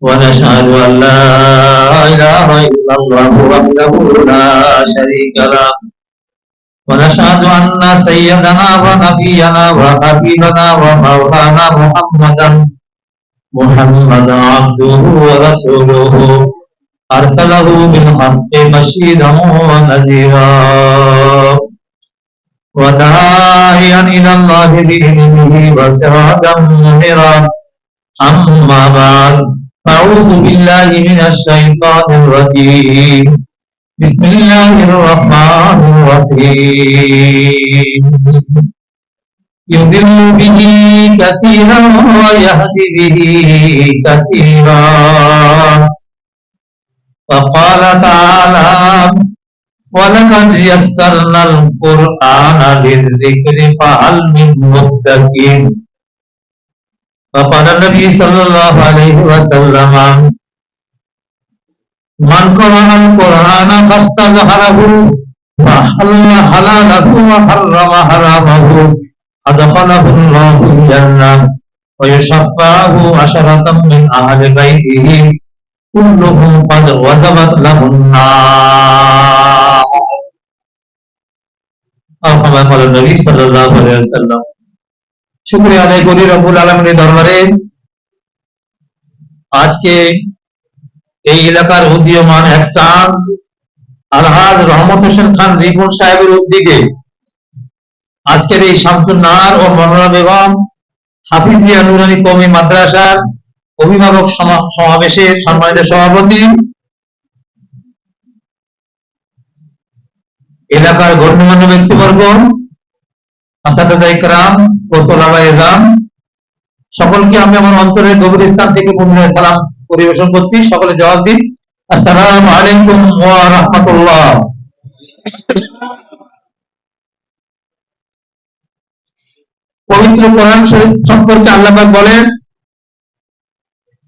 ونشهد أن لا إله إلا الله وحده لا شريك له. ونشهد أن سيدنا ونبينا وحبيبنا ومولانا محمدا محمدا عبده ورسوله. أرسله بالحق بشيرا ونذيرا. وداعيا إلى الله بإذنه وسراجا منيرا. أما بعد أعوذ بالله من الشيطان الرجيم. بسم الله الرحمن الرحيم. يضل به كثيرا ويهدي به كثيرا. وقال تعالى ولقد يسرنا القرآن للذكر فهل من مدكر فقال النبي صلى الله عليه وسلم من قرأ القرآن فاستظهره وحل حلاله وحرم حرامه أدخله الله الجنة ويشفعه عشرة من أهل بيته كلهم قد وجبت له النار أو كما قال النبي صلى الله عليه وسلم শুক্রিয়া আদায় করি রব্বুল আলমের দরবারে আজকে এই এলাকার উদীয়মান এক চাঁদ আলহাজ রহমত হোসেন খান রিপুন সাহেবের উদ্যোগে আজকের এই শামসুন্নার ও মনোরা বেগম হাফিজিয়া নুরানি কমি মাদ্রাসার অভিভাবক সমাবেশের সম্মানিত সভাপতি। এলাকার গণ্যমান্য ব্যক্তিবর্গ আসাদাদা ইকরাম ও তোলাবা এজাম সকলকে আমি আমার অন্তরের গভীর স্থান থেকে সালাম পরিবেশন করছি। সকলে জবাব দিন। আসসালাম আলাইকুম ওয়া পবিত্র কোরআন শরীফ সম্পর্কে আল্লাহ বলেন,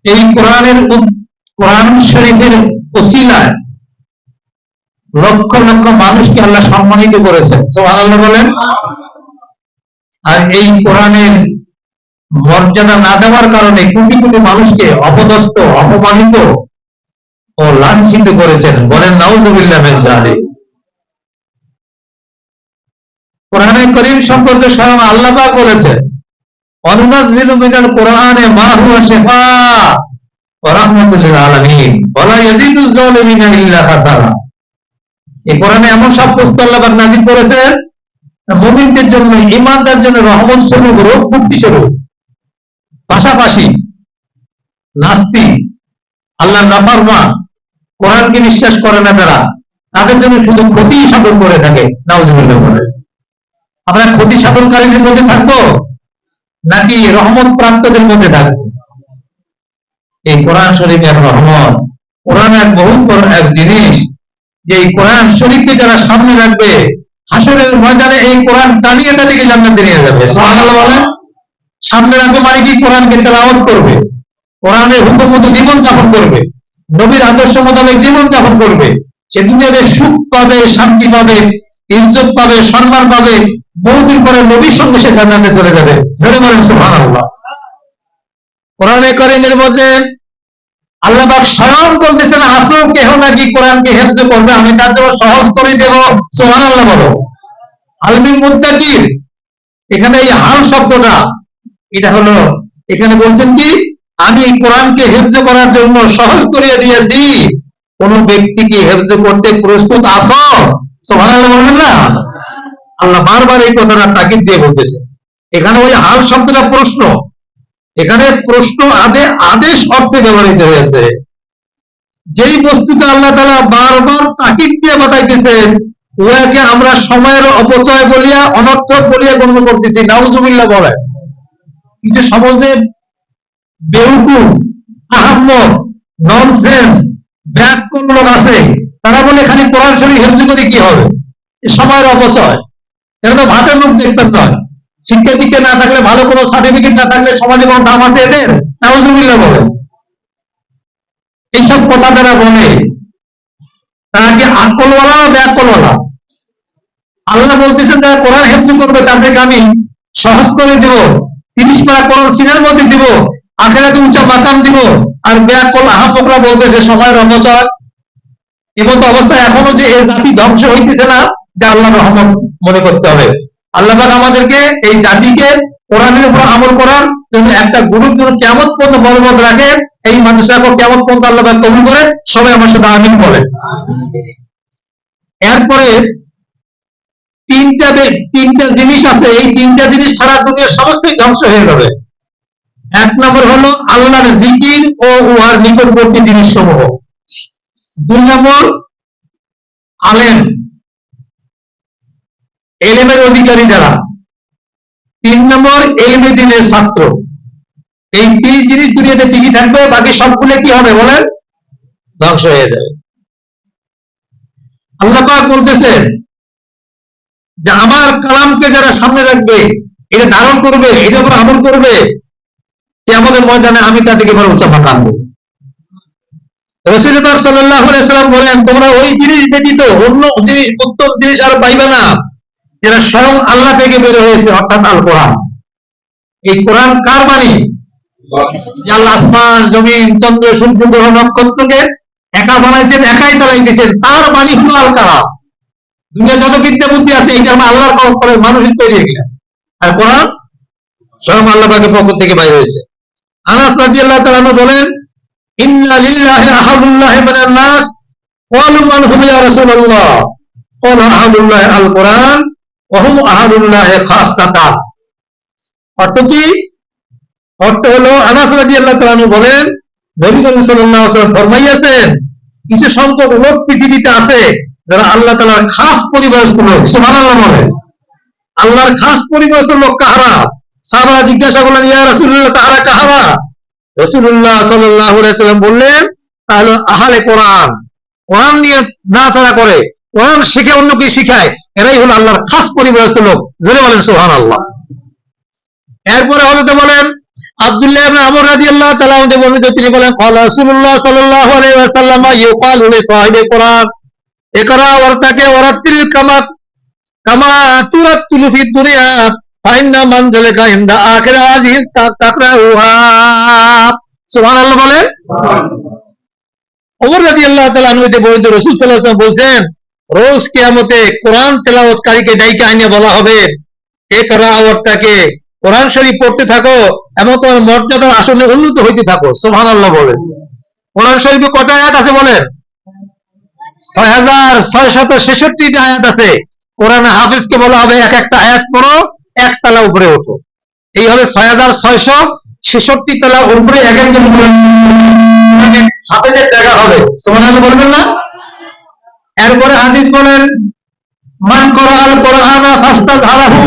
এই কোরআনের কোরআন শরীফের ওসিলায় লক্ষ লক্ষ মানুষকে আল্লাহ সম্মানিত করেছেন। সুবহানাল্লাহ বলেন আর এই কোরআনের মর্যাদা না দেওয়ার কারণে কোটি কোটি মানুষকে অপদস্থ, অপমানিত ও লাঞ্ছিত করেছেন। বলেন, নাউজুবিল্লাহ কোরআনে করিম সম্পর্কে স্বয়ং আল্লাহ বলেছেন অনুনাজিলু মিনাল কোরআনে মা হুয়া শিফা ওয়া রাহমাতুল আলামিন। ইল্লা খাসারা। এই কোরআনে এমন সব পুস্তক আল্লাহ পাক নাযিল করেছেন মুমিনদের জন্য ইমানদার জন্য রহমত স্বরূপ রোগ মুক্তি স্বরূপ। পাশাপাশি নাস্তি আল্লাহ নাফারমা কোরআনকে বিশ্বাস করে না তারা, তাদের জন্য শুধু ক্ষতি সাধন করে থাকে, নাউজুবিল্লাহ বলে। আমরা ক্ষতি সাধনকারীদের মধ্যে থাকব, নাকি রহমত প্রাপ্তদের মধ্যে থাকব? এই কোরআন শরীফ এক রহমত, কোরআন এক বহুত বড় এক জিনিস, যে এই কোরআন শরীফকে যারা সামনে রাখবে হাসরের ময়দানে এই কোরআন টানিয়ে তাদেরকে জান্নাতে নিয়ে যাবে? সুবহানাল্লাহ সামনে রাখবে মানে কি? কোরআন কোরআনকে তেলাওয়াত করবে। কোরআনের হুকুম মতো জীবন যাপন করবে। নবীর আদর্শ মোতাবেক জীবন যাপন করবে। সে দুনিয়াতে সুখ পাবে শান্তি পাবে ইজ্জত পাবে সম্মান পাবে বহুদিন পরে নবীর সঙ্গে সে জান্নাতে চলে যাবে। ধরে বলেন সুবহানাল্লাহ। কোরআনে করিমের মধ্যে আল্লাহ পাক স্বয়ং বলতেছেন আসো কেহ নাকি কোরআনকে হেফজ করবে, আমি তার জন্য সহজ করে দেব। সুবহানাল্লাহ বলো। আলমিন মুত্তাকির। এখানে এই হাল শব্দটা, এটা হলো, এখানে বলছেন কি, আমি কোরআনকে হেফজ করার জন্য সহজ করিয়ে দিয়েছি। কোন ব্যক্তিকে হেফজ করতে প্রস্তুত আসো সুবহানাল্লাহ বলবেন না। আল্লাহ বারবার এই কথাটা তাকিদ দিয়ে বলতেছে। এখানে ওই হাল শব্দটা প্রশ্ন। এখানে প্রশ্ন আদে, আদেশ অর্থে ব্যবহৃত হয়েছে। যেই বস্তুকে আল্লাহ তালা বারবার তাকিদ দিয়ে বাতাইতেছেন, উহাকে আমরা সময়ের অপচয় বলিয়া, অনর্থক বলিয়া গণ্য করতেছি। নাউজুবিল্লাহ বলে কিছু সমাজে বেউকু আহম্মদ ননসেন্স ব্যাক কোন লোক আছে, তারা বলে কোরআন শরীফ করে কি হবে? সময়ের অপচয়। এটা তো ভাতের মুখ দেখতেন নয় শিক্ষা দীক্ষা না থাকলে ভালো কোনো সার্টিফিকেট না থাকলে সমাজে কোনো দাম আছে এদের? নাউজুবিল্লাহ বলে। এইসব কথা তারা বলে, তারা কি আকলওয়ালা না ব্যাকলওয়ালা? আল্লাহ বলতেছেন যারা কোরআন হেফজ করবে, তাদেরকে আমি সহজ করে দেব, তিরিশ পারা কোরআন সিনার মধ্যে দিব, আখেরাতে উঁচা মাকাম দিব, আর ব্যাকল আহাপকরা বলতেছে সময়ের অপচয় এবং অবস্থায় এখনও যে এর জাতি ধ্বংস হইতেছে না, যে আল্লাহ রহমত মনে করতে হবে। আল্লাহ আমাদেরকে এই জাতিকে কোরআনের উপর আমল করার জন্য একটা গুরুর জন্য কেমন পর্যন্ত বলবৎ রাখে, এই মানুষরা কেমন পর্যন্ত আল্লাহ কবুল করে, সবাই আমার সাথে আমিন বলে এরপরে তিনটা তিনটা জিনিস আছে, এই তিনটা জিনিস ছাড়া দুনিয়ার সমস্তই ধ্বংস হয়ে যাবে। এক নম্বর হলো আল্লাহর জিকির ও উহার নিকটবর্তী জিনিস সমূহ দুই নম্বর, আলেম। এলেমের অধিকারী যারা? তিন নম্বর, এলমে দিনের ছাত্র। এই তিন জিনিস দুনিয়াতে ঠিকই থাকবে, বাকি সবগুলো কি হবে বলেন? ধ্বংস হয়ে যাবে। আল্লাহ পাক বলতেছেন যে, আমার কালামকে যারা সামনে রাখবে, এটা ধারণ করবে, এটার উপর আমল করবে আমাদের ময়দানে আমি তাদেরকে এবার উচ্চা দেবো রসুলবার সাল্লাহ বলেন, তোমরা ওই জিনিস ব্যতীত অন্য জিনিস, উত্তম জিনিস আর পাইবে না। যেটা স্বয়ং আল্লাহ থেকে বের হয়েছে, অর্থাৎ আল কোরআন। এই কোরআন কার মানে? বাণী আল্লাহ আসমান, জমিন, চন্দ্র, সূর্য, গ্রহ, নক্ষত্রকে একা বানাইছেন, একাই চালাইতেছেন তার মানে বাণী হল আল কারা দুনিয়া যত বিদ্যা বুদ্ধি আছে এটা আমার আল্লাহর পক্ষ করে মানুষের তৈরি হয়ে গেলাম। আর কোরআন স্বয়ং আল্লাহ পাকের পক্ষ থেকে বাইর হয়েছে। আনাস রাজি আল্লাহ তালা বলেন, ইন্না লিল্লাহি আহাবুল্লাহি মিনান নাস। ওয়াল হুম ইয়া রাসূলুল্লাহ। আল কোরআন। ওয়া হুম আহাদুল্লাহ খাসসাতান অর্থ কি? অর্থ হলো আনাস রাদিয়াল্লাহু তাআলা বলেন, নবী সাল্লাল্লাহু ফরমাইয়াছেন, কিছু সংখ্যক লোক পৃথিবীতে আছে যারা আল্লাহ তাআলার খাস পরিবারস্থ লোক। সুবহানাল্লাহ বলেন। আল্লাহর খাস পরিবারস্থ লোক কাহারা? সাহাবারা জিজ্ঞাসা করলেন, ইয়া তাহারা কাহারা? আলাইহি সাল্লাম বললেন, তাহলে আহলে কোরআন কোরআন নিয়ে নাড়াচাড়া করে, কোরআন শিখে অন্যকে শিখায়? এরাই হলো আল্লাহর খাস পরিবারস্থ লোক। জোরে বলেন সোহান আল্লাহ এরপরে বলেন আব্দুল্লাহ ইবনে আমর রাদিয়াল্লাহু তাআলা আমাদের বর্ণিত তিনি বলেন ক্বালা কামা কামা তুরাতিলু ফি দুনিয়া ফাইন্না মানজালাকা ইনদা আখিরা আযিহি তাকরাউহা। সুবহানাল্লাহ বলেন। ওমর রাদিয়াল্লাহু তাআলা বর্ণিত রাসূল সাল্লাল্লাহু আলাইহি ওয়াসাল্লাম বলেন রোজ কিয়ামতে কোরআন তেলাওয়াতকারীকে ডাইকে আইনে বলা হবে ইকরা ওয়ারতাকে কোরআন শরীফ পড়তে থাকো এবং তোমার মর্যাদার আসনে উন্নত হইতে থাকো। সুবহানাল্লাহ বলেন। কোরআন শরীফে কটা আয়াত আছে বলেন? ছয় হাজার ছয় শত আয়াত আছে। কোরআন হাফিজকে বলা হবে, এক একটা আয়াত পড়ো, এক তালা উপরে ওঠো। এই হবে ছয় হাজার ছয়শো ছেষট্টি তালা উপরে এক একজন হাফিজের জায়গা হবে। সুবহানাল্লাহ বলবেন না? এরপরে হাদিস বলেন, মান করাল কোরআন ফাস্তা ধারাহু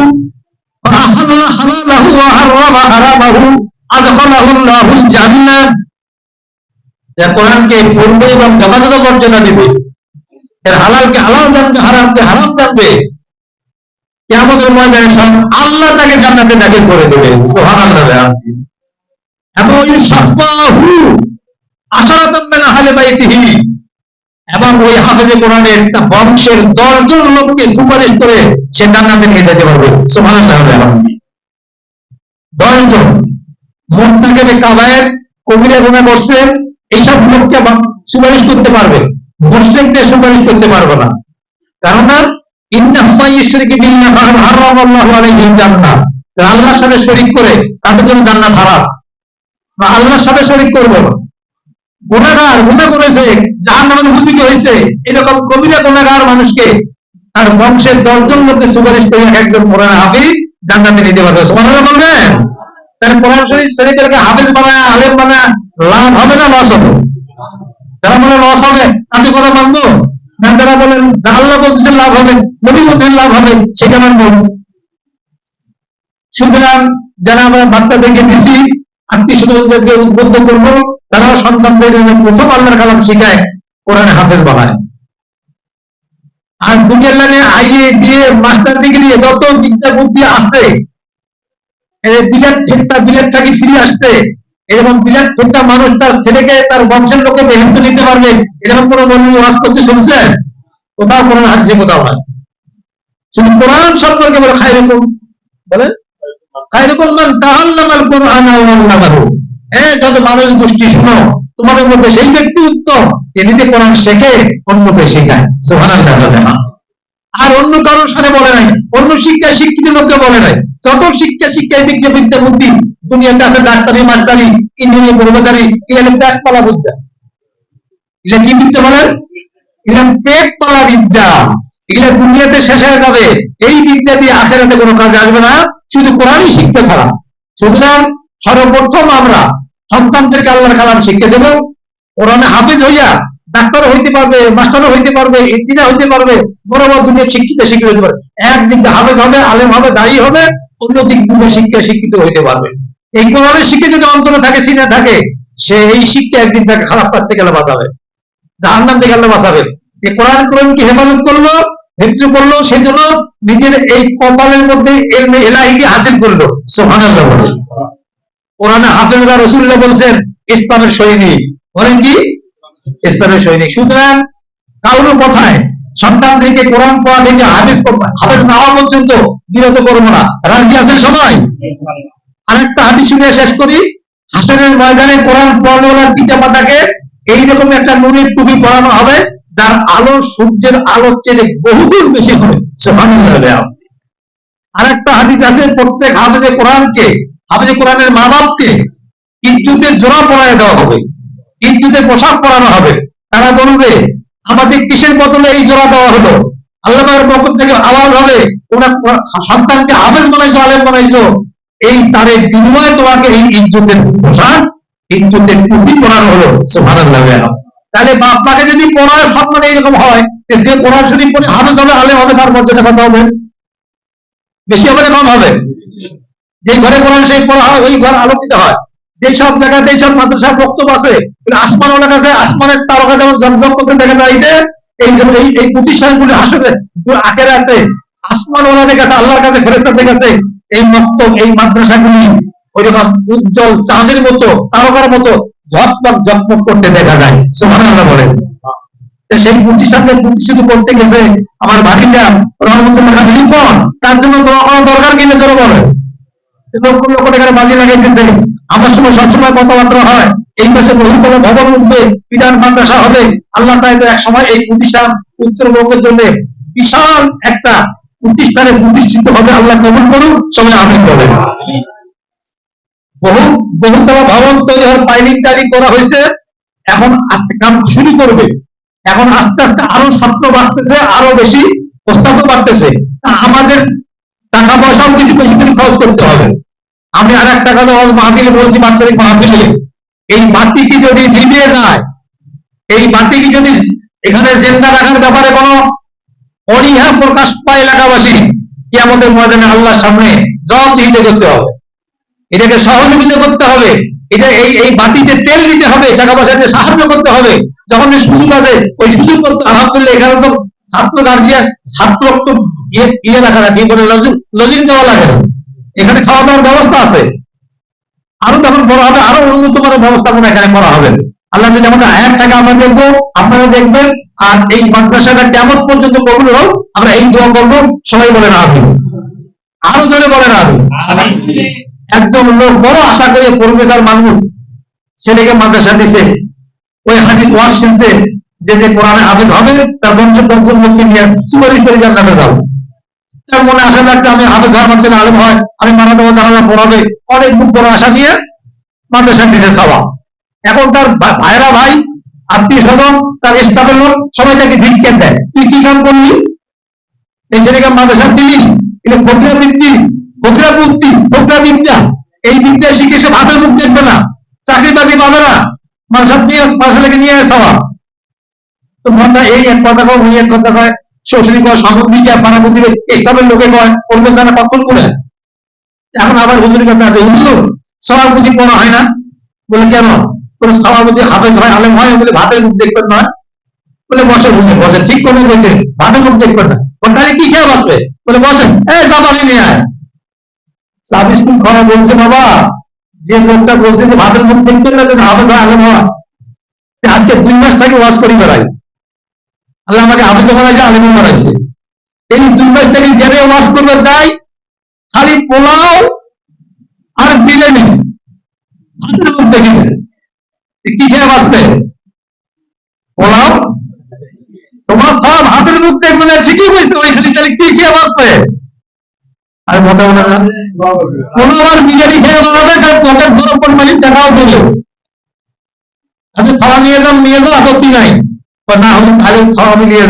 হালালাহু ওয়া হারামা হারামাহু আদখালাহু জান্নাহ। যে কোরআনকে এবং দিবে। এর হালালকে হালাল জানবে, হারামকে হারাম জানবে। কেমন ময়দানে সব আল্লাহ তাকে জান্নাতে দাখিল করে দেবে। সুবহানাল্লাহ এবং সব্বাহু আশরাতাম মিন আহলি বাইতিহি। এবং ওই হাফেজে কোরআনের একটা বংশের দশজন লোককে সুপারিশ করে সে জান্নাতে নিয়ে যেতে পারবে। সুবহানাল্লাহ দশজন মোত্তাকিবে কাবায়ের কবিরা গুনাহ করছেন এইসব লোককে সুপারিশ করতে পারবে। মুশরিকদের সুপারিশ করতে পারবে না। কেননা, ইন্না হুমা ইশরিকি বিল্লাহ ফাকাদ হারামাল্লাহু আলাইহি জান্নাহ আল্লাহর সাথে শরীক করে, তাদের জন্য জান্নাত হারাম। আল্লাহর সাথে শরীক করবে না। গুণাগার, গুণা করেছে জাহান নামের উপস্থিতি হয়েছে, এরকম কবিরা গুণাগার মানুষকে তার বংশের দশজন লোককে সুপারিশ করে এক একজন কোরআন হাফিজ জান্নাতে নিতে পারবে। বলবেন? শরীফেরকে হাফিজ বানায়, আলেম বানায়, লাভ হবে না লস হবে? যারা বলে লস হবে, তাদের কথা মানবো? না, যারা বলেন আল্লাহ বলছেন লাভ হবে, নবী বলছেন লাভ হবে, সেটা মানবো সুতরাং যারা আমরা বাচ্চাদেরকে দিচ্ছি আত্মীয় স্বজনদেরকে উদ্বুদ্ধ করব তারাও সন্তানদের জন্য প্রথম আল্লাহর কালাম শিখায়, কোরআনে হাফেজ বানায়। আর দুনিয়ার আইএ, বিএ, মাস্টার ডিগ্রি, যত বিদ্যা বুদ্ধি আছে টাকি ফিরে আসতে এরকম বিরাট ঠেকটা মানুষ তার ছেলেকে, তার বংশের লোকে বেহেস্ত নিতে পারবে, এরকম কোনো মনে ওয়াজ করতে শুনছেন? কোথাও কোনো হাদিসে কোথাও না শুধু কোরআন সম্পর্কে বলে খাই রকম বলেন খাই রকম মান তাহাল্লামাল কোরআন ওয়া আল্লামাহু। হ্যাঁ যত মানুষ গোষ্ঠী শুনো, তোমাদের মধ্যে সেই ব্যক্তি উত্তম যে নিজে কোরআন শেখে অন্যকে শেখায় না আর অন্য কারোর সাথে বলে নাই, অন্য শিক্ষা শিক্ষিত লোককে বলে নাই। যত শিক্ষা শিক্ষায় বিদ্যা বিদ্যা বুদ্ধি, দুনিয়াতে আছে ডাক্তারি, মাস্টারি, ইঞ্জিনিয়ার কর্মচারী এগুলো পেট পালা বিদ্যা এগুলো কি বিদ্যা বলেন এগুলো পেট পালা বিদ্যা। এগুলো দুনিয়াতে শেষ হয়ে যাবে। এই বিদ্যা দিয়ে আখেরাতে কোনো কাজে আসবে না, শুধু কোরআনই শিক্ষা ছাড়া। সুতরাং সর্বপ্রথম আমরা সন্তানদেরকে আল্লাহর কালাম শিক্ষা দেব। কোরআনে হাফেজ হইয়া ডাক্তার হইতে পারবে, মাস্টারও হইতে পারবে, ইঞ্জিনিয়ার হইতে পারবে, বড় বড় দুনিয়া শিক্ষিত শিক্ষিত হইতে পারবে। একদিক দিয়ে হাফেজ হবে, আলেম হবে, দায়ী হবে, অন্য দিক দিয়ে শিক্ষা শিক্ষিত হইতে পারবে। এই কোরআনের শিক্ষা যদি অন্তরে থাকে, সিনে থাকে, সে এই শিক্ষা একদিন তাকে খারাপ কাজ থেকে গেলে বাঁচাবে। জাহান্নাম থেকে গেলে বাঁচাবে। এই কোরআন কোরআনকে হেফাজত করল, হেফজ করল সেই জন্য নিজের এই কপালের মধ্যে এলমে এলাহিকে হাসিল করল। সুবহানাল্লাহ বলে। কোরআনে হাফেজরা রসুল্লাহ বলছেন, ইসলামের সৈনিক। বলেন কি? ইসলামের সৈনিক। সুতরাং কারও কথায় সন্তানদেরকে কোরআন পড়া থেকে হাফেজ হাফেজ না হওয়া পর্যন্ত বিরত করব না। রাজি আছেন সবাই? আরেকটা হাদিস শুনে শেষ করি। হাসনের ময়দানে কোরআন পড়ানোর পিতা মাতাকে এইরকম একটা নুনের টুপি পড়ানো হবে, যার আলো সূর্যের আলোর চেয়ে বহুগুণ বেশি হবে। সে আর একটা হাদিস আছে, প্রত্যেক হাফেজে কোরআনকে হাফেজে কোরআনের মা বাপকে ইজ্জতের জোড়া পরায় দেওয়া হবে ইজ্জতের পোশাক পরানো হবে। তারা বলবে, আমাদের কিসের বদলে এই জোড়া দেওয়া হলো? আল্লাহর পক্ষ থেকে আওয়াজ হবে, তোমরা সন্তানকে হাফেজ বানাইছো, আলেম বানাইছো। এই তারের বিনিময়ে তোমাকে এই ইজ্জতের পোশাক ইজ্জতের টুপি পরানো হলো। সুবহানাল্লাহ তাহলে বাপ মাকে যদি পড়ার সম্মান এইরকম হয়, যে কোরআন শরীফ পড়ে হাফেজ হবে, আলেম হবে, তার মর্যাদা কত হবে? বেশি হবে না কম হবে? যে ঘরে কোরআন শরীফ পড়া হয়, ওই ঘর আলোকিত হয়। যে সব জায়গাতে সব মাদ্রাসা বক্তব্য আছে আসমান ওলা কাছে, আসমানের তারকা যেমন জমজম করতে দেখা যায় এই এই এই প্রতিষ্ঠানগুলি আসলে আখেরাতে আসমান ওলাদের কাছে, আল্লাহর কাছে ফেরেস্তাদের কাছে এই মক্তব, এই মাদ্রাসাগুলি ওইরকম উজ্জ্বল চাঁদের মতো, তারকার মতো ঝকমক ঝকমক করতে দেখা যায়। সুবহানাল্লাহ বলেন। সেই প্রতিষ্ঠানকে প্রতিষ্ঠিত করতে গেছে আমার রহমতুল্লাহ লিপন। তার জন্য দরকার কিনে ধরো বলে লক্ষ লক্ষ টাকার বাজি লাগাইতেছে আমার সময় সবসময় কথাবার্তা হয়। এই মাসে বহুতল ভবন উঠবে বিধান মাদ্রাসা হবে। আল্লাহ চাইবে এক সময় এই প্রতিষ্ঠান উত্তরবঙ্গের জন্য বিশাল একটা প্রতিষ্ঠানে প্রতিষ্ঠিত হবে। আল্লাহ কবুল করুন, সবাই আমিন বলেন। বহু, বহুতলা ভবন তৈরি হওয়ার পাইলিং জারি করা হয়েছে। এখন আস্তে কাম শুরু করবে। এখন আস্তে আস্তে আরও ছাত্র বাড়তেছে, আরও বেশি, প্রস্তাবও বাড়তেছে। আমাদের টাকা পয়সাও কিছু বেশি খরচ করতে হবে। আমি আর একটা কথা মাহফিলে বলছি বাৎসরিক মাহফিলে। এই বাতিটি যদি নিভিয়ে যায়, এই বাতিটি যদি এখানে জেন্দা রাখার ব্যাপারে কোনো অনীহা প্রকাশ পায় এলাকাবাসী কি আমাদের ময়দানে আল্লাহর সামনে জবাবদিহিতে করতে হবে। এটাকে সহযোগিতা করতে হবে। এটা এই এই বাতিতে তেল দিতে হবে টাকা পয়সা দিয়ে সাহায্য করতে হবে। যখন সুযোগ আছে ওই সুযোগ করতে আলহামদুলিল্লাহ, এখানে তো ছাত্র গার্জিয়ান ছাত্র ইয়ে ইয়ে রাখা না কি করে লজিং দেওয়া লাগে না। এখানে খাওয়া দাওয়ার ব্যবস্থা আছে। আরও যখন বড় হবে, আরও উন্নত মানের ব্যবস্থাপনা এখানে করা হবে। আল্লাহ যদি আমাদের আয়াত থাকে আমরা দেখব, আপনারা দেখবেন, আর এই মাদ্রাসাটা কেমন পর্যন্ত কবুল হোক আমরা এই দোয়া করব, সবাই বলে না আমি আরও জনে বলে না একজন লোক বড় আশা করে প্রফেসর মানুষ, ছেলেকে মাদ্রাসা দিছে, ওই হাদিস ওয়াজ শুনছে, যে যে কোরআনে হাফেজ হবে, তার বংশ পঞ্চম লোককে নিয়ে সুপারিশ করে জান্নাতে যাব। তার মনে আশা থাকতে আমি হাফেজ হওয়ার মানুষের আলেম হয়, আমি মারা দেবো জানাজা পড়াবে। অনেক মুখ বড় আশা নিয়ে মাদ্রাসা দিতে খাওয়া। এখন তার ভাইরা ভাই, আত্মীয় স্বজন, তার স্টাফের লোক, সবাই তাকে ভিক্ষেপ দেয়। তুই কি কাম করলি? এই ছেলেকে মাদ্রাসা দিলি এটা ফকরা বৃত্তি, ফকরা বুদ্ধি ফকরা বিদ্যা। এই বিদ্যা শিখে সে ভাতের মুখ দেখবে না, চাকরি বাকরি পাবে না। মাদ্রাসা নিয়ে মাদ্রাসাকে নিয়ে আসা তো মনটা এই এক কথা কয়, ওই এক কথা কয় করবে আবার সভাপতি পড়া হয় না? বলে, কেন? কোন সভাপতি হাফেজ হয়, আলেম হয়, বলে, ভাতের মুখ দেখবেন নয় বলে, বসে বসে বসে, ঠিক করে বসে, ভাতের মুখ দেখবেন না। ওখানে কি খেয়ে বসবে? বলে, বসেন, এই নিয়ে আয়। সাব স্কুল বলছে, বাবা, যে লোকটা বলছে যে ভাতের মুখ দেখবেন না, যেন হাফেজ আলম হওয়া সে আজকে দুই মাস থেকে ওয়াশ করি বেড়াই। আল্লাহ আমাকে হাফেজ বানাইছে আলম বানাইছে এই দুই মাস থেকে জেনে ওয়াশ করবে তাই খালি পোলাও আর বিরিয়ানি। মুখ দেখেছে। কি খেয়ে বাঁচবে পোলাও? তোমার সব হাতের মুখ দেখবে না, ঠিকই হয়েছে ওইখানে খালি কি খেয়ে বাঁচবে আর মোটা মোটা পোলাও আর বিরিয়ানি খেয়ে বাঁচবে তার পকেট ধরো পরিমাণে টাকাও দেবে। আচ্ছা খাওয়া নিয়ে যান নিয়ে যান আপত্তি নাই। না হলে খাওয়া মিলিয়ে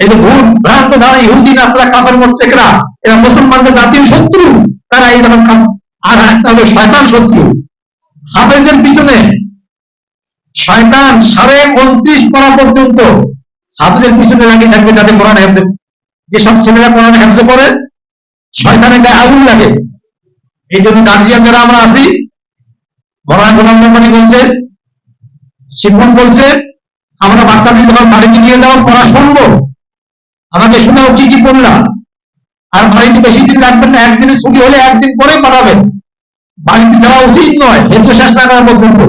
এই যে ভুল ভ্রান্ত ধারা, ইহুদি নাসরা কাপের মোস্তেকরা এরা মুসলমানদের জাতীয় শত্রু, তারা এই আর একটা হলো শয়তান শত্রু। হাফেজের পিছনে শয়তান সাড়ে উনত্রিশ পড়া পর্যন্ত হাফেজের পিছনে থাকবে যাতে কোরআন হেফজে যেসব ছেলেরা কোরআন হেফজে করে, শয়তানের গায়ে আগুন লাগে। এই জন্য গার্জিয়ান যারা আমরা আছি মরান গোলাম কোম্পানি বলছে শিবন বলছে? আমরা বাচ্চাদের যখন বাড়িতে নিয়ে যাওয়ার পড়া শুনব। আমাকে শোনাও কি কি পড়লাম আর বাড়িতে বেশি দিন রাখবেন না, একদিনে ছুটি হলে একদিন পরে পাঠাবেন। বাড়িতে যাওয়া উচিত নয় হেতু শেষ না করা পর্যন্ত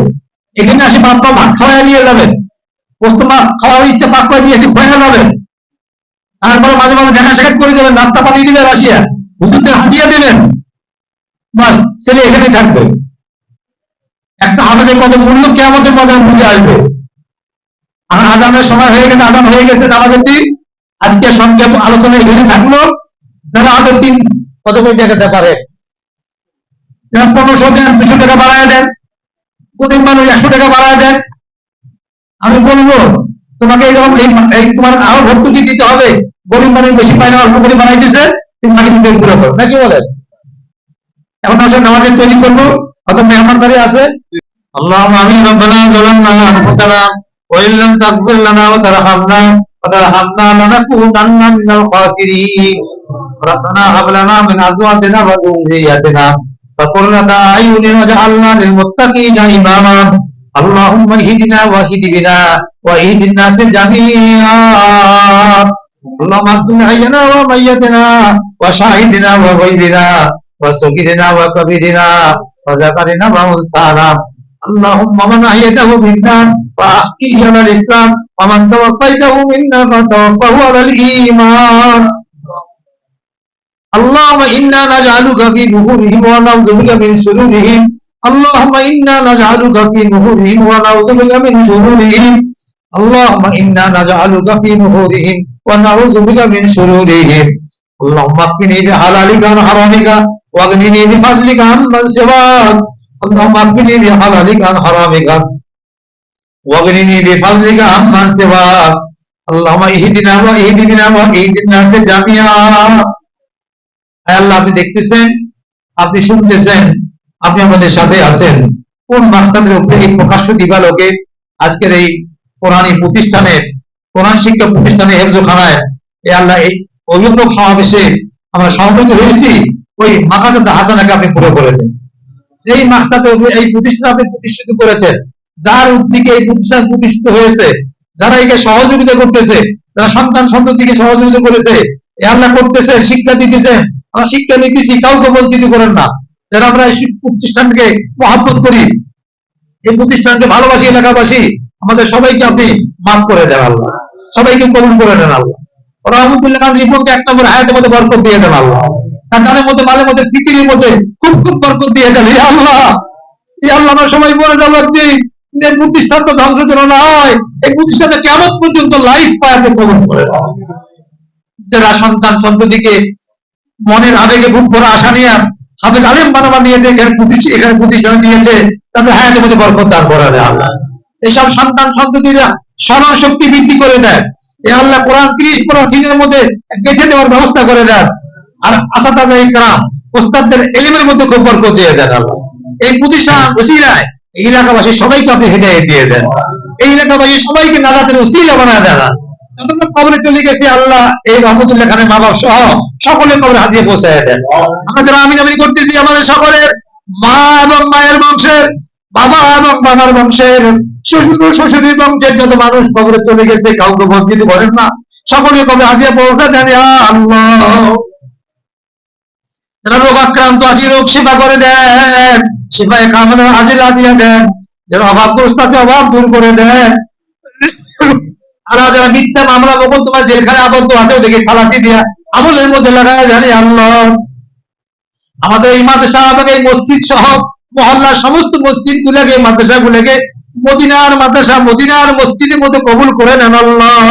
এখানে আসে বাপ মা ভাত খাওয়াই নিয়ে যাবেন। পোস্ত মা খাওয়ার ইচ্ছে মা নিয়ে এসে হয়ে যাবেন। তারপরে মাঝে মাঝে দেখা সাক্ষাৎ করে দেবেন, নাস্তা পানি দিবেন আসিয়া হুজুরদের হাতিয়ে দেবেন। বাস, ছেলে এখানে থাকবে। একটা আমাদের কত মূল্য কে আমাদের পদে বুঝে আসবে? আর আদানের সময় হয়ে গেছে আদান হয়ে গেছে নামাজের দিন আজকে সংক্ষেপ আলোচনায় ঘিরে থাকল। যারা আগের দিন কত কোটি টাকা পারে? যারা পনেরোশো দেন, দুশো টাকা বাড়ায় দেন প্রত্যেক মানুষ একশো টাকা বাড়ায় দেন। আমি বলব, তোমাকে এরকম এই তোমার আরও ভর্তুকি দিতে হবে? গরিব মানুষ বেশি পায় না, অল্প করে বানাই দিছে তুমি বাকি দিতে পুরো করো। নাকি বলে এখন আসলে নামাজের তৈরি করব। অত মেহমানদারি আছে। اللهم امين ربنا ظلمنا انفسنا وان لم تغفر لنا وترحمنا وترحمنا لنكونن من الخاسرين ربنا هب لنا من ازواجنا وذرياتنا فقرة اعين واجعلنا للمتقين اماما اللهم اهدنا واهد بنا واهد الناس جميعا اللهم اغفر حينا وميتنا وشاهدنا وغيرنا وسكرنا وكبرنا وذكرنا وانثانا اللهم من أحيته منا فأحيي على الإسلام ومن توفيته منا فتوفه على الإيمان. اللهم إنا نجعلك في نحورهم ونعوذ بك من شرورهم. اللهم إنا نجعلك في نحورهم ونعوذ بك من شرورهم. اللهم إنا نجعلك في نحورهم ونعوذ بك من شرورهم. اللهم اكفني بحلالك عن حرامك واغنني بفضلك عمن سواك. اللهم اكفني بحلالك عن حرامك واغنني بفضلك عمن سواك اللهم اهدنا واهد بنا واهد الناس جميعا আয় আল্লাহ আপনি দেখতেছেন আপনি শুনতেছেন আপনি আমাদের সাথে আছেন কোন মাস্টারের উপরে এই প্রকাশ্য দিবালোকে আজকের এই কোরআনী প্রতিষ্ঠানের কোরআন শিক্ষা প্রতিষ্ঠানে হেফজোখানায় এ আল্লাহ এই অভিভাবক সমাবেশে আমরা সমবেত হয়েছি ওই মাকাজাত হাসানাকে আপনি পুরো করে দেন যেই মাস্টারকে এই প্রতিষ্ঠান প্রতিষ্ঠিত করেছেন, যার উদ্দিকে এই প্রতিষ্ঠান প্রতিষ্ঠিত হয়েছে, যারা একে সহযোগিতা করতেছে, যারা সন্তান সন্ততিকে সহযোগিতা করেছে আল্লাহ করতেছেন, শিক্ষা দিতেছেন, আমরা শিক্ষা নিতেছি, কাউকে বঞ্চিত করেন না। যারা আমরা এই প্রতিষ্ঠানকে মহাব্বত করি, এই প্রতিষ্ঠানকে ভালোবাসি এলাকাবাসী, আমাদের সবাইকে আপনি মাফ করে দেন আল্লাহ। সবাইকে কবুল করে দেন আল্লাহ। রহমতুল্লাহ খান রিপনকে এক নম্বর হায়াতের মধ্যে বরকত দিয়ে দেন আল্লাহ। গানের মধ্যে, মালের মধ্যে, ফিকিরের মধ্যে খুব খুব বরকত দিয়ে গেল। আল্লাহ আল্লাহ, আমরা সবাই বলে যাব একদিন এই প্রতিষ্ঠান তো ধ্বংস যেন না হয় এই প্রতিষ্ঠানে কেমন পর্যন্ত লাইফ পায় আপনি করে যারা সন্তান সন্ততিকে মনের আবেগে বুক ভরা আশা নিয়ে, হাফেজ আলেম বানাবা নিয়ে এখানে প্রতিষ্ঠিত এখানে প্রতিষ্ঠান দিয়েছে তাদের হায়াতের মধ্যে বরকত দান করা দেয় আল্লাহ। এইসব সন্তান সন্ততিরা স্মরণ শক্তি বৃদ্ধি করে দেয়। এ আল্লাহ কোরআন তিরিশ পড়া সিনের মধ্যে গেঁথে দেওয়ার ব্যবস্থা করে দেন আর তাজা ইকরাম ওস্তাদদের এলিমের মধ্যে খুব দিয়ে দেন এই প্রতিষ্ঠান ওসিলায় এই এলাকাবাসী সবাইকে আপনি হেদায়ত দিয়ে দেন। এই এলাকাবাসী সবাইকে নাজাতের ওসিলা বানায় দেন যতক্ষণ কবরে চলে গেছে আল্লাহ এই রহমতুল্লাহ খানের মা সহ সকলের কবরে হাতিয়ে পৌঁছায় দেন। আমরা যারা আমিন আমিন করতেছি, আমাদের সকলের মা এবং মায়ের বংশের, বাবা এবং বাবার বংশের, শ্বশুর শ্বশুরের বংশের যত মানুষ কবরে চলে গেছে, কাউকে বঞ্চিত করেন না। সকলে কবে আগে পৌঁছে দেন আল্লাহ। যারা রোগাক্রান্ত আছে রোগ সেবা করে দেন। সেবায় কামনা হাজিরা দিয়ে দেন। যারা অভাবগ্রস্ত আছে, অভাব দূর করে দেন। আর যারা মিথ্যা মামলা বকুল তোমার জেলখানে আবদ্ধ আছে, ওদেরকে খালাসি দিয়া আমলের মধ্যে লাগায় জানি আল্লাহ। আমাদের এই মাদ্রাসা এবং এই মসজিদ সহ মহল্লার সমস্ত মসজিদ গুলাকে মাদ্রাসা গুলাকে মদিনার মাদ্রাসা, মদিনার মসজিদের মধ্যে কবুল করে নেন আল্লাহ।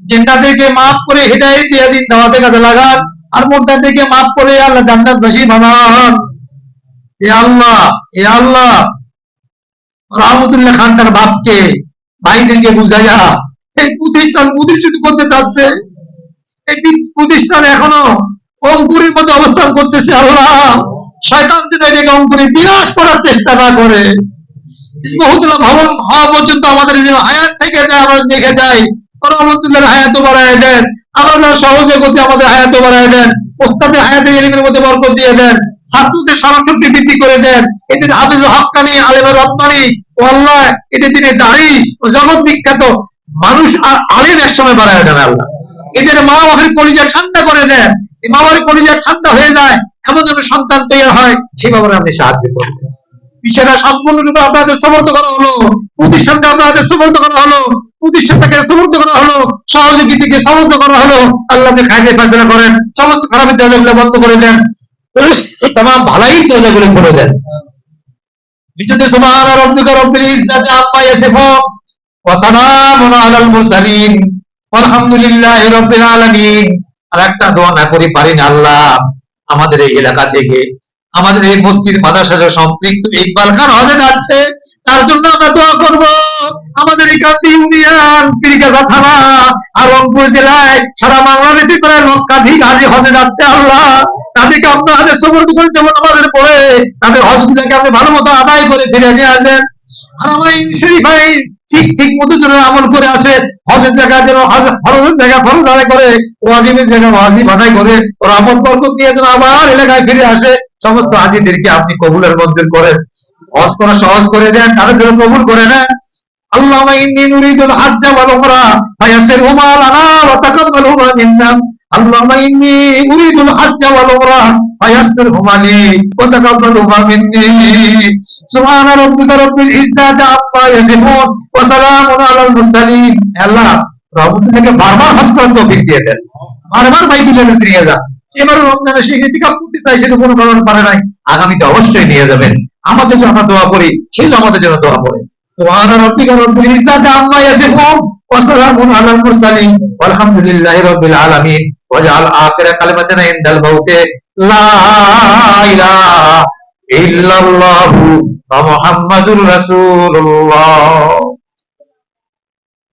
জিন্দাদেরকে মাফ করে হৃদয় দিয়ে দিন, দাওয়াতে কাজে লাগান। আর মোদ্দাদেরকে মাফ করে আল্লাহ জান্নাত বেশি বানান। এ আল্লাহ এ আল্লাহ। রহমতুল্লাহ খান তার বাপকে, ভাইদেরকে বুঝাইয়া এই প্রতিষ্ঠান প্রতিষ্ঠিত করতে চাচ্ছে। এই প্রতিষ্ঠান এখনও অঙ্কুরের মধ্যে অবস্থান করতেছে আল্লাহ। শয়তান যেন এটাকে অঙ্কুরে বিনাশ করার চেষ্টা না করে। বহুতলা ভবন হওয়া পর্যন্ত আমাদের যেন হায়াত থেকে আমরা দেখে যাই। রহমতুল্লাহ হায়াত বাড়ায় দেন। আমরা সহজে গতি আমাদের হায়াত বাড়ায় দেন ওস্তাদের হায়াতে এলিমের মধ্যে বরকত দিয়ে দেন, ছাত্রদের স্মরণশক্তি বৃদ্ধি করে দেন। এদের হাফিজ হকানি আলেমের রব্বানি ও আল্লাহ এদের দিনে দাঁড়ি ও জগৎ বিখ্যাত মানুষ আর আলেম এক সময় বাড়ায় দেন আল্লাহ। এদের মা বাবার কলিজা ঠান্ডা করে দেন। এই বাবার কলিজা ঠান্ডা হয়ে যায়, এমন যেন সন্তান তৈরি হয় বাবার আপনি সাহায্য করবেন। বিষয়টা সম্পূর্ণরূপে আপনাদের সমর্থ করা হলো প্রতিষ্ঠানকে আপনাদের সমর্থ করা হলো। প্রতিষ্ঠানটাকে সমর্থ করা হলো সহযোগীদেরকে সমর্থ করা হলো আল্লাহ আপনি খাইতে ফাজলা করেন, সমস্ত খারাপের দরজাগুলো বন্ধ করে দেন তাম ভালাই দরজাগুলো করে দেন। বিশুদ্ধ সুবহান রাব্বিকা রব্বিল ইজ্জাতি আম্মা ইয়াসিফুন ওয়া সালামুন আলাল মুরসালিন আলহামদুলিল্লাহি রাব্বিল আলামিন। আর একটা দোয়া না করি পারি না, আল্লাহ আমাদের এই এলাকা থেকে, আমাদের এই মসজিদ, মাদ্রাসার সাথে সম্পৃক্ত ইকবাল খান হজে যাচ্ছে। তার জন্য আমরা দোয়া করব। আমাদের এই কান্দি ইউনিয়ন পিরিগাছা থানা আর রংপুর জেলায় সারা বাংলাদেশে প্রায় লক্ষাধিক হাজি হজে যাচ্ছে আল্লাহ। তাদেরকে আপনার হাতে করে যেমন আমাদের পরে তাদের হজ গুলাকে আপনি ভালো মতো আদায় করে ফিরে নিয়ে আসেন। আর আমার শরীফ ভাই ঠিক ঠিক মতো যেন আমল করে আসে, হজের জায়গা যেন ফরজের জায়গা ফরজ আদায় করে, ওয়াজিবের জায়গা ওয়াজিব আদায় করে, ওর আমল বরকত নিয়ে যেন আবার এলাকায় ফিরে আসে, সমস্ত হাজিদেরকে আপনি কবুলের মঞ্জুর করেন। হজ করা সহজ করে দেন তাদের জন্য কবুল করে নেন اللهم إني نريد الحج والعمرة فيسرهما لنا وتقبلهما منا اللهم إني أريد الحج والعمرة فيسرهما لي وتقبلهما مني سبحان ربك رب العزة عما يصفون وسلام على المرسلين আল্লাহ রহমতুল্লাহকে বারবার হজ করার তৌফিক দিয়ে দেন বারবার বাইতুল জান্নাত নিয়ে যান এবার রমজানে সেই ইতিকাফ করতে চাই সেটা কোনো কারণে পারে নাই আগামীতে অবশ্যই নিয়ে যাবেন আমাদের জন্য আমরা দোয়া করি সেই জন্য আমাদের জন্য দোয়া করি سبحان ربك رب العزة عما يصفون وسلام على المرسلين والحمد لله رب العالمين واجعل آخر كلمتنا عند الموت لا إله إلا الله ومحمد رسول الله